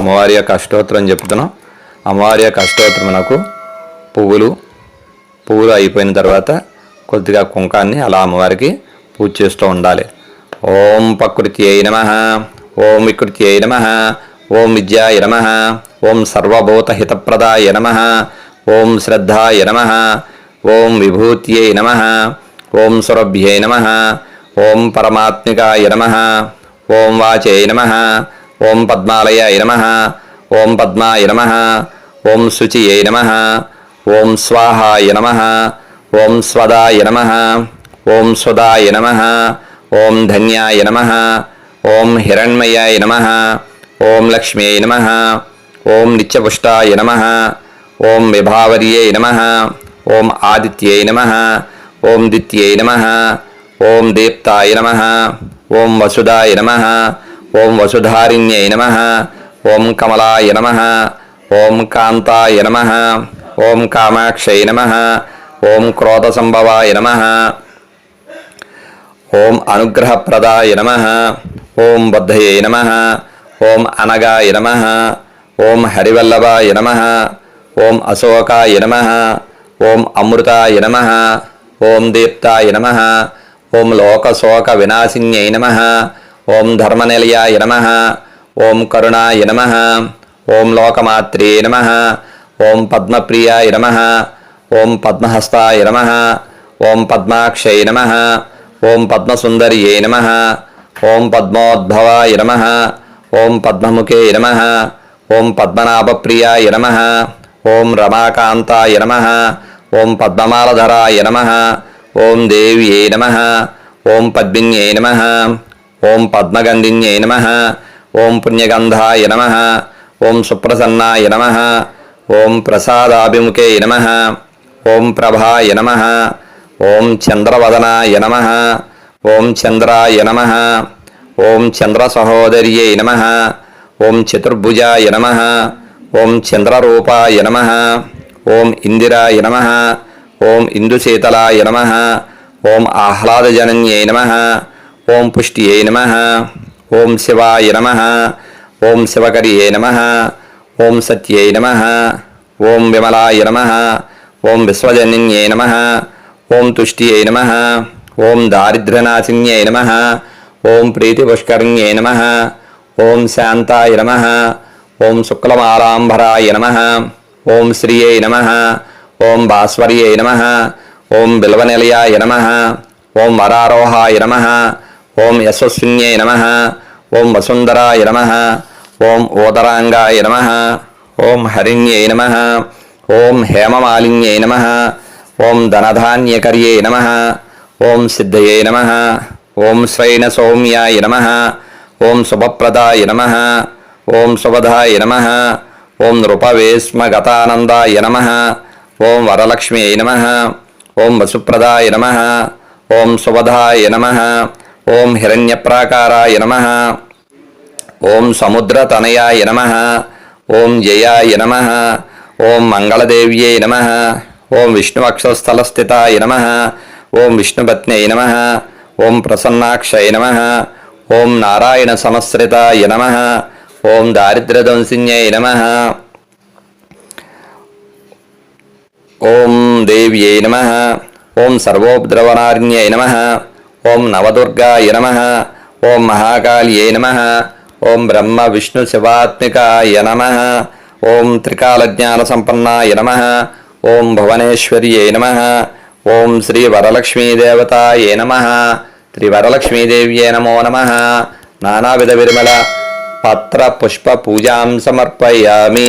అమ్మవారి యొక్క అష్టోత్తరం చెప్తున్నాం. అమ్మవారి యొక్క అష్టోత్తరమునకు పువ్వులు పువ్వులు అయిపోయిన తర్వాత కొద్దిగా కుంకాన్ని అలా అమ్మవారికి పూజ చేస్తూ ఉండాలి. ఓం ప్రకృతి అయి నమ ఓం వికృతి అయి నమ ఓం విద్యాయ నమ ఓం సర్వభూత హితప్రదాయ నమ ఓం శ్రద్ధాయ నమ ఓం విభూత్యై నమ ఓం సురభ్యై నమ ఓం పరమాత్మికాయ నమ ఓం వాచై నమ ఓం పద్మాలయాయ నమ ఓం పద్మాయ నమ ఓం శుచియై నమ ఓం స్వాహాయ నమ ఓం స్వదాయ నమ ఓం స్వదాయ నమ ఓం ధన్యాయ నమ ఓం హిరణ్మయాయ నమ ఓం లక్ష్మ్యై నమ ఓం నిత్యపుష్టాయ నమ ఓం విభావర్యై నమ ఓం ఆదిత్యై నమ ఓం దిత్యై నమ ఓం దీప్తాయ నమ ఓం వసుదాయ నమ ఓం వసుధారిణ్యై నమ ఓం కమలాయ నమ ఓం కాంతాయ నమ ఓం కామాక్షై నమ ఓం క్రోధసంభవాయ నమ ఓం అనుగ్రహప్రదాయ నమ ఓం బద్ధయే నమ ఓం అనగాయ నమ ఓం హరివల్లభాయ నమ ఓం అశోకాయ నమ ఓం అమృతాయ నమ ఓం దీప్తాయ నమ ఓం లోకశోక వినాశిన్యై నమ ఓం ధర్మనిలయాయ నమ ఓం కరుణాయ నమ ఓం లోకమాత్రే నమ ఓం పద్మప్రియాయ నమ ఓం పద్మహస్తాయ నమ ఓం పద్మాక్షయ నమ ఓం పద్మసుందర్యై నమ ఓం పద్మోద్భవాయ నమ ఓం పద్మముఖే నమ ఓం పద్మనాభప్రియాయ నమ ఓం రమాకాంతాయ నమ ఓం పద్మమాలధరాయ నమ ఓం దేవ్యై నమ ఓం పద్మిన్యై నమ ఓం పద్మగంధిన్యై నమ ఓం పుణ్యగంధాయ నమ ఓం సుప్రసన్నాయ నమ ఓం ప్రసాదాభిముఖే నమ ఓం ప్రభాయ నమ ఓం చంద్రవదనాయ నమ ఓం చంద్రాయ నమ ఓం చంద్రసహోదర్యై నమ ఓం చతుర్భుజాయ నమ ఓం చంద్రరూపాయ నమ ఓం ఇందిరాయ నమ ఓం ఇందుశీతలాయ నమ ఓం ఆహ్లాదజనన్యై నమ ఓం పుష్టియే నమ ఓం శివాయ నమ ఓం శివకరియే నమ ఓం సత్యే నమ ఓం విమలాయ నమ ఓం విశ్వజనిన్యే నమ ఓం తుష్టియే నమ ఓం దారిద్ర్యనాశిన్యై నమ ఓం ప్రీతిపుష్కరిణ్యై నమ ఓం శాంతాయ నమ ఓం శుక్లమాలాంబరాయ నమ ఓం శ్రియై నమ ఓం భాస్వర్యై నమ ఓం బిల్వనిలయాయ నమ ఓం వరారోహాయ నమ ఓం యశస్విన్యై నమ ఓం వసుంధరాయ నమ ఓం ఓదరాంగాయ నమ ఓం హరిణ్యై నమ ఓం హేమమాలిన్యై నమ ఓం ధనధాన్యకర్యై నమ ఓం సిద్ధయై నమ ఓం శ్రైణ సౌమ్యాయ నమ ఓం శుభప్రదాయ నమ ఓం శుభదాయ నమ ఓం నృపవేశ్మగతానందాయ నమ ఓం వరలక్ష్మ్యై నమ ఓం వసుప్రదాయ నమ ఓం శుభదాయ నమ ఓం హిరణ్యప్రాకారాయ నమ ఓం సముద్రతనయాయ నమ ఓం జయాయ నమ ఓం మంగళదేవ్యై నమ ఓం విష్ణువక్షస్థలస్థితాయ నమ ఓం విష్ణుపత్న్యై నమ ఓం ప్రసన్నాక్షయ నమ ఓం నారాయణ సమశ్రితాయ నమ ఓం దారిద్ర్యదంసిన్యై నమ ఓం దేవ్యై నమ ఓం సర్వోపద్రవనారిణ్యై నమ ఓం నవదుర్గాయ నమ ఓం మహాకాళ్యే నమ ఓం బ్రహ్మ విష్ణు శివాత్మికాయ నమ ఓం త్రికాలజ్ఞానసంపన్నాయ నమ ఓం భువనేశ్వర్యే నమ ఓం శ్రీ వరలక్ష్మీదేవతాయే నమ త్రివరలక్ష్మీదేవ్యే నమో నమ. నానావిధ విరమల పత్ర పుష్ప పూజాం సమర్పయామి.